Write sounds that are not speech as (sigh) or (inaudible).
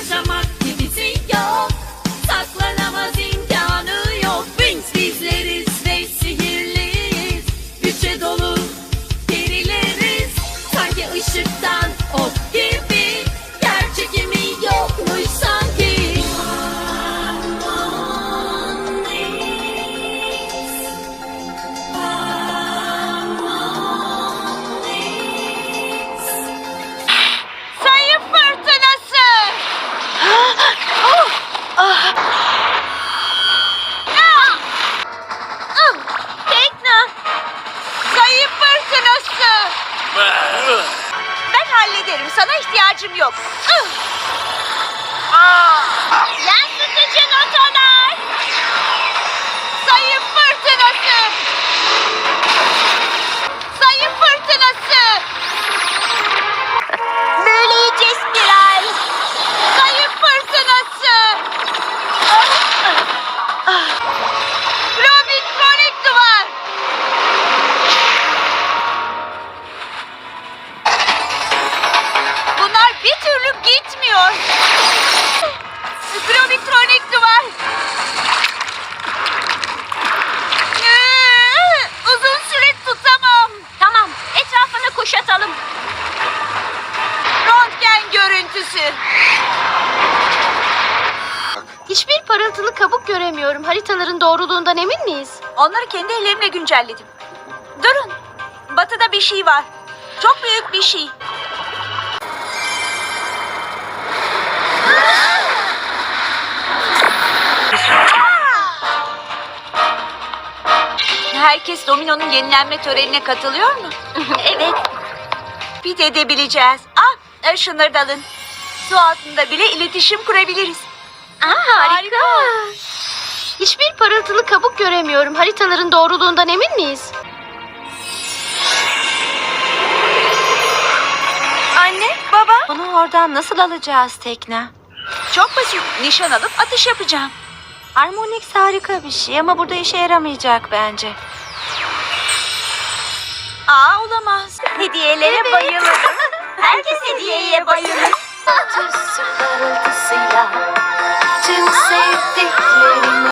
Mashamak Ben hallederim. Sana ihtiyacım yok. Aa! Bir türlü gitmiyor. Gravitronik duvar. Uzun süre tutamam. Tamam, etrafını kuşatalım. Röntgen görüntüsü. Hiçbir parıltılı kabuk göremiyorum. Haritaların doğruluğundan emin miyiz? Onları kendi ellerimle güncelledim. Durun. Batıda bir şey var. Çok büyük bir şey. Herkes domino'nun yenilenme törenine katılıyor mu? (laughs) evet. Bir de edebileceğiz. Ah, şunları da alın. Su altında bile iletişim kurabiliriz. Aa, harika. Hiçbir parıltılı kabuk göremiyorum. Haritaların doğruluğundan emin miyiz? Anne, baba. Onu oradan nasıl alacağız Tekna? Çok basit. Nişan alıp atış yapacağım. Harmonix harika bir şey ama burada işe yaramayacak bence. Aa olamaz. Hediyelere bayılırım. (laughs) Herkes hediyeye bayılır.